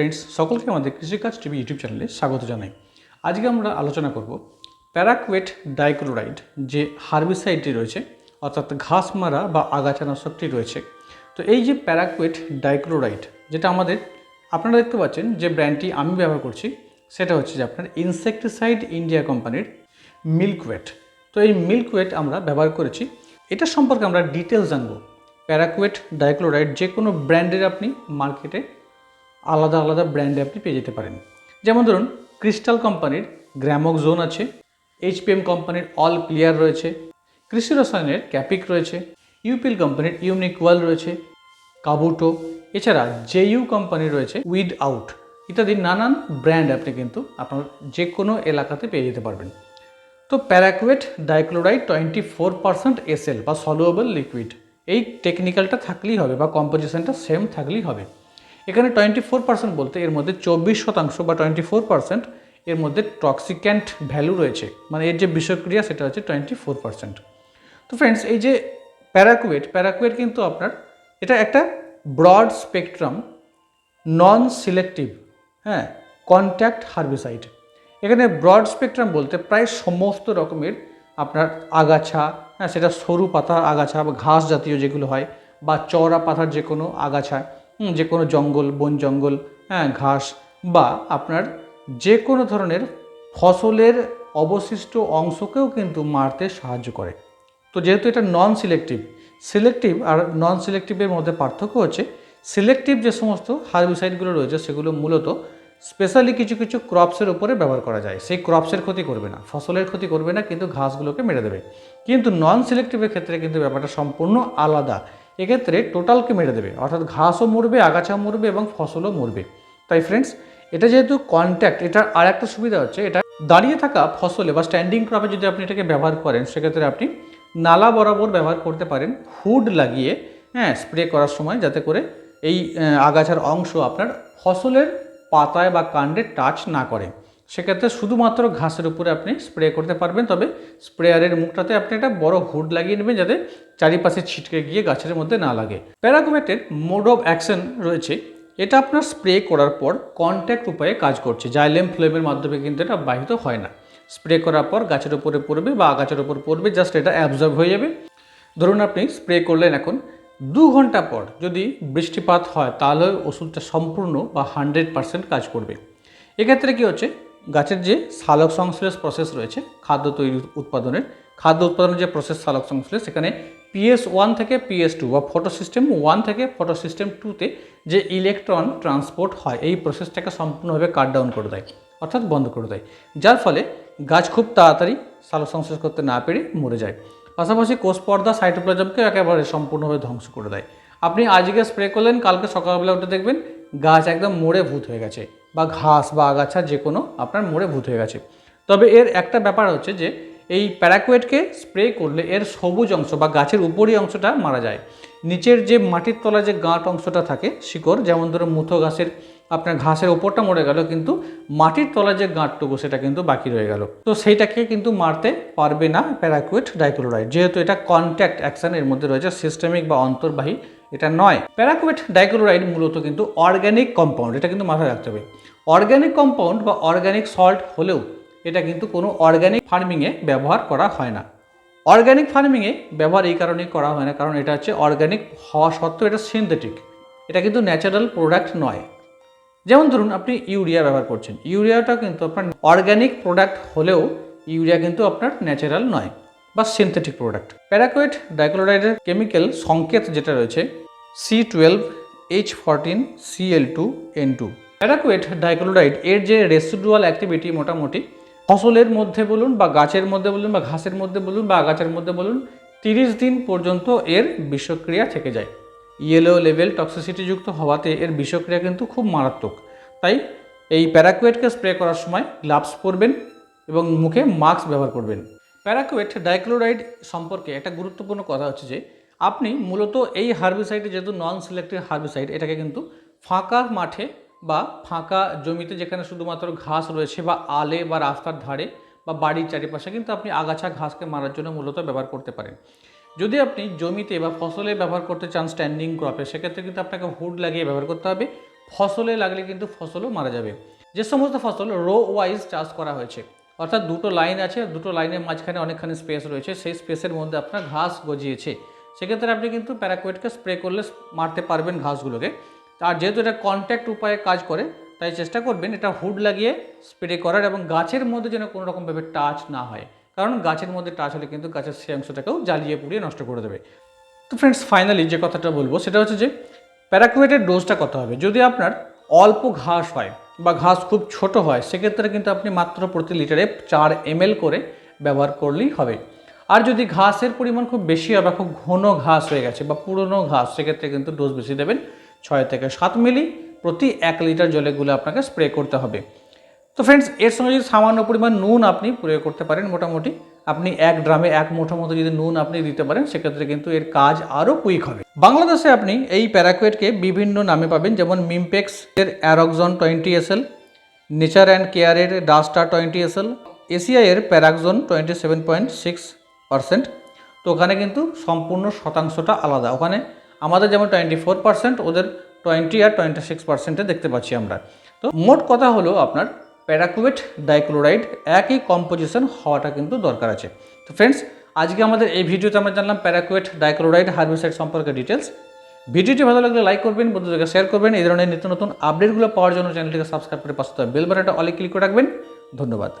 Friends সকলকে আমাদের কৃষিকাজ টিভি ইউটিউব চ্যানেলে স্বাগত জানাই। আজকে আমরা আলোচনা করব প্যারাকুয়েট ডাইক্লোরাইড যে হার্বিসাইডটি রয়েছে, অর্থাৎ ঘাস মারা বা আগাছা নাশকটি রয়েছে। তো এই যে প্যারাকুয়েট ডাইক্লোরাইড, যেটা আমাদের, আপনারা দেখতে পাচ্ছেন যে ব্র্যান্ডটি আমি ব্যবহার করছি, সেটা হচ্ছে যে আপনার ইনসেকটিসাইড ইন্ডিয়া কোম্পানির মিল্কওয়েট তো এই মিল্কওয়েট আমরা ব্যবহার করেছি। এটা সম্পর্কে আমরা ডিটেলস জানব। প্যারাকুয়েট ডাইক্লোরাইড যে কোনো ব্র্যান্ডের আপনি মার্কেটে আলাদা আলাদা ব্র্যান্ডে আপনি পেয়ে যেতে পারেন। যেমন ধরুন ক্রিস্টাল কোম্পানির গ্র্যামক জোন আছে এইচপিএম কোম্পানির অল ক্লিয়ার রয়েছে কৃষি রসায়নের ক্যাপিক রয়েছে ইউপিএল কোম্পানির ইউনিক ওয়াল রয়েছে কাবুটো এছাড়া জেইউ কোম্পানি রয়েছে উইড আউট ইত্যাদি নানান ব্র্যান্ড আপনি কিন্তু আপনার যে কোনো এলাকাতে পেয়ে যেতে পারবেন। তো paraquat dichloride twenty four percent SL বা সলুয়েবল লিকুইড এই টেকনিক্যালটা থাকলেই হবে বা কম্পোজিশনটা সেম থাকলেই হবে। এখানে টোয়েন্টি ফোর পার্সেন্ট বলতে এর মধ্যে চব্বিশ শতাংশ বা টোয়েন্টি ফোর পার্সেন্ট এর মধ্যে টক্সিক্যান্ট ভ্যালু রয়েছে। মানে এর যে বিষক্রিয়া সেটা হচ্ছে টোয়েন্টি ফোর পার্সেন্ট তো ফ্রেন্ডস এই যে প্যারাকুয়েট প্যারাকুয়েট কিন্তু আপনার, এটা একটা ব্রড স্পেকট্রাম নন সিলেক্টিভ হ্যাঁ কন্ট্যাক্ট হার্বিসাইড এখানে ব্রড স্পেকট্রাম বলতে প্রায় সমস্ত রকমের আপনার আগাছা হ্যাঁ সেটা সরু পাতার আগাছা বা ঘাস জাতীয় যেগুলো হয় বা চওড়া পাতার যে কোনো আগাছা যে কোনো জঙ্গল, বন জঙ্গল হ্যাঁ ঘাস বা আপনার যে কোনো ধরনের ফসলের অবশিষ্ট অংশকেও কিন্তু মারতে সাহায্য করে। তো যেহেতু এটা নন সিলেক্টিভ সিলেক্টিভ আর নন সিলেক্টিভের মধ্যে পার্থক্য হচ্ছে সিলেক্টিভ যে সমস্ত হার্বিসাইডগুলো রয়েছে, সেগুলো মূলত স্পেশালি কিছু কিছু ক্রপসের উপরে ব্যবহার করা যায়। সেই ক্রপসের ক্ষতি করবে না। ফসলের ক্ষতি করবে না, কিন্তু ঘাসগুলোকে মেরে দেবে। কিন্তু নন সিলেক্টিভের ক্ষেত্রে কিন্তু ব্যাপারটা সম্পূর্ণ আলাদা। এক্ষেত্রে টোটালকে মেরে দেবে। অর্থাৎ ঘাসও মরবে, আগাছা মরবে এবং ফসলও মরবে। তাই ফ্রেন্ডস এটা যেহেতু কন্ট্যাক্ট এটার আর একটা সুবিধা হচ্ছে, এটা দাঁড়িয়ে থাকা ফসলে বা স্ট্যান্ডিং ক্রপে যদি আপনি এটাকে ব্যবহার করেন, সেক্ষেত্রে আপনি নালা বরাবর ব্যবহার করতে পারেন। হুড লাগিয়ে হ্যাঁ স্প্রে করার সময় যাতে করে এই আগাছার অংশ আপনার ফসলের পাতায় বা কাণ্ডে টাচ না করে। সেক্ষেত্রে শুধুমাত্র ঘাসের উপরে আপনি স্প্রে করতে পারবেন। তবে স্প্রেয়ারের মুখটাতে আপনি একটা বড় হুড লাগিয়ে নেবেন যাতে চারিপাশে ছিটকে গিয়ে গাছের মধ্যে না লাগে। প্যারাকোমেটের মোড অফ অ্যাকশন রয়েছে। এটা আপনার স্প্রে করার পর কন্ট্যাক্ট উপায়ে কাজ করছে। জাইলেম ফ্লেমের মাধ্যমে কিন্তু এটা বাহিত হয় না। স্প্রে করার পর গাছের উপরে পড়বে বা আগাছের উপর পড়বে জাস্ট এটা অ্যাবজর্ব হয়ে যাবে। ধরুন আপনি স্প্রে করলেন এখন দু ঘণ্টা পর যদি বৃষ্টিপাত হয়, তাহলে ওষুধটা সম্পূর্ণ বা হান্ড্রেড পার্সেন্ট কাজ করবে। এক্ষেত্রে কী হচ্ছে? গাছের যে সালোক সংশ্লেষ প্রসেস রয়েছে, খাদ্য তৈরি উৎপাদনের, খাদ্য উৎপাদনের যে প্রসেস সালোক সংশ্লেষ, সেখানে পিএস ওয়ান থেকে পিএস টু বা ফটো সিস্টেম ওয়ান থেকে ফটো সিস্টেম টুতে যে ইলেকট্রন ট্রান্সপোর্ট হয়, এই প্রসেসটাকে সম্পূর্ণভাবে কাট ডাউন করে দেয়, অর্থাৎ বন্ধ করে দেয়। যার ফলে গাছ খুব তাড়াতাড়ি সালোক সংশ্লেষ করতে না পেরে মরে যায়। পাশাপাশি কোষ পর্দা সাইটোপ্লাজমকে একেবারে সম্পূর্ণভাবে ধ্বংস করে দেয়। আপনি আজকে স্প্রে করলেন, কালকে সকালবেলা উঠে দেখবেন গাছ একদম মোড়ে ভূত হয়ে গেছে বা ঘাস বা আগাছা যে কোনো আপনার মোড়ে ভূত হয়ে গেছে। তবে এর একটা ব্যাপার হচ্ছে যে, এই প্যারাকুয়েটকে স্প্রে করলে এর সবুজ অংশ বা গাছের উপরই অংশটা মারা যায়। নিচের যে মাটির তলায় যে গাঁট অংশটা থাকে, শিকড়, যেমন ধরো মুথো ঘাসের আপনার ঘাসের ওপরটা মরে গেল, কিন্তু মাটির তলায় যে গাঁটটুকু সেটা কিন্তু বাকি রয়ে গেল। তো সেইটাকে কিন্তু মারতে পারবে না প্যারাকুয়েট ডাইক্লোরাইড। যেহেতু এটা কন্ট্যাক্ট অ্যাকশন এর মধ্যে রয়েছে সিস্টেমিক বা অন্তর্বাহী, এটা নয়। প্যারাকুয়েট ডাইক্লোরাইড মূলত কিন্তু অর্গ্যানিক কম্পাউন্ড এটা কিন্তু মাথায় রাখতে হবে। অর্গ্যানিক কম্পাউন্ড বা অর্গ্যানিক সল্ট হলেও এটা কিন্তু কোনো অর্গ্যানিক ফার্মিংয়ে ব্যবহার করা হয় না। অর্গ্যানিক ফার্মিংয়ে ব্যবহার এই কারণেই করা হয় না, কারণ এটা হচ্ছে অর্গ্যানিক হওয়া সত্ত্বেও এটা সিনথেটিক এটা কিন্তু ন্যাচারাল প্রোডাক্ট নয়। যেমন ধরুন, আপনি ইউরিয়া ব্যবহার করছেন। ইউরিয়াটা কিন্তু আপনার অর্গ্যানিক প্রোডাক্ট হলেও ইউরিয়া কিন্তু আপনার ন্যাচারাল নয় বা সিনথেটিক প্রোডাক্ট প্যারাকোয়েট ডাইক্লোরাইডের কেমিক্যাল সংকেত যেটা রয়েছে C twelve H fourteen CL two N two paraquat dichloride এর যে রেসিডুয়াল অ্যাক্টিভিটি মোটামুটি, ফসলের মধ্যে বলুন বা গাছের মধ্যে বলুন বা ঘাসের মধ্যে বলুন বা আগাছার মধ্যে বলুন, তিরিশ দিন পর্যন্ত এর বিষক্রিয়া থেকে যায়। ইয়েলো লেভেল টক্সিসিটিযুক্ত হওয়াতে এর বিষক্রিয়া কিন্তু খুব মারাত্মক। তাই এই প্যারাকুয়েটকে স্প্রে করার সময় গ্লাভস পরবেন এবং মুখে মাস্ক ব্যবহার করবেন। প্যারাকুয়েট ডাইক্লোরাইড সম্পর্কে একটা গুরুত্বপূর্ণ কথা হচ্ছে যে, আপনি মূলত এই হার্বিসাইড যেহেতু নন সিলেক্টিভ হার্বিসাইড এটাকে কিন্তু ফাঁকা মাঠে বা ফাঁকা জমিতে যেখানে শুধুমাত্র ঘাস রয়েছে বা আলে বা রাস্তার ধারে বা বাড়ির চারিপাশে কিন্তু আপনি আগাছা ঘাসকে মারার জন্য মূলত ব্যবহার করতে পারেন। যদি আপনি জমিতে বা ফসলে ব্যবহার করতে চান স্ট্যান্ডিং ক্রপে সেক্ষেত্রে কিন্তু আপনাকে হুড লাগিয়ে ব্যবহার করতে হবে। ফসলে লাগলে কিন্তু ফসলও মারা যাবে। যে সমস্ত ফসল রো ওয়াইজ চাষ করা হয়েছে, অর্থাৎ দুটো লাইন আছে, দুটো লাইনের মাঝখানে অনেকখানি স্পেস রয়েছে, সেই স্পেসের মধ্যে আপনার ঘাস গজিয়েছে। সেক্ষেত্রে আপনি কিন্তু প্যারাকোয়েটকে স্প্রে করলে মারতে পারবেন ঘাসগুলোকে। আর যেহেতু এটা কন্ট্যাক্ট উপায়ে কাজ করে, তাই চেষ্টা করবেন এটা হুড লাগিয়ে স্প্রে করার এবং গাছের মধ্যে যেন কোনো রকমভাবে টাচ না হয়। কারণ গাছের মধ্যে টাচ হলে কিন্তু গাছের সেই অংশটাকেও জ্বালিয়ে পুড়িয়ে নষ্ট করে দেবে। তো ফ্রেন্ডস ফাইনালি যে কথাটা বলব, সেটা হচ্ছে যে প্যারাকুয়েটের ডোজটা কত হবে? যদি আপনার অল্প ঘাস হয় বা ঘাস খুব ছোট হয়, সেক্ষেত্রে কিন্তু আপনি মাত্র প্রতি লিটারে চার এম করে ব্যবহার করলেই হবে। আর যদি ঘাসের পরিমাণ খুব বেশি হয় বা খুব ঘন ঘাস হয়ে গেছে বা পুরনো ঘাস, সেক্ষেত্রে কিন্তু ডোজ বেশি দেবেন ছয় থেকে সাত মিলি প্রতি এক লিটার জলে গুলে আপনাকে স্প্রে করতে হবে। তো ফ্রেন্ডস এর সঙ্গে যদি সামান্য পরিমাণ নুন আপনি প্রয়োগ করতে পারেন, মোটামুটি আপনি এক ড্রামে এক মুঠো মতো যদি নুন আপনি দিতে পারেন, সেক্ষেত্রে কিন্তু এর কাজ আরও কুইক হবে। বাংলাদেশে আপনি এই প্যারাকুয়েটকে বিভিন্ন নামে পাবেন, যেমন মিমপেক্স এর অ্যারক্সন টোয়েন্টি এসএল নেচার অ্যান্ড কেয়ারের duster twenty S L SL এসিআইয়ের প্যারাকজন twenty seven point six percent তো ওখানে কিন্তু সম্পূর্ণ শতাংশটা আলাদা। ওখানে আমাদের যেমন টোয়েন্টি ফোর পার্সেন্ট ওদের টোয়েন্টি আর টোয়েন্টি সিক্স পার্সেন্টে দেখতে পাচ্ছি আমরা। তো মোট কথা হলো আপনার প্যারাকুয়েট ডাইক্লোরাইড একই কম্পোজিশন হওয়াটা কিন্তু দরকার আছে। তো ফ্রেন্ডস আজকে আমাদের এই ভিডিওতে আমরা জানলাম প্যারাকুয়েট ডাইক্লোরাইড হার্বিসাইড সম্পর্কে ডিটেলস ভিডিওটি ভালো লাগলে লাইক করবেন, বন্ধুদেরকে শেয়ার করবেন। এই ধরনের নিত্য নতুন আপডেটগুলো পাওয়ার জন্য চ্যানেলটিকে সাবস্ক্রাইব করে পাশে বেল বাটনটা অলে ক্লিক করে রাখবেন। ধন্যবাদ।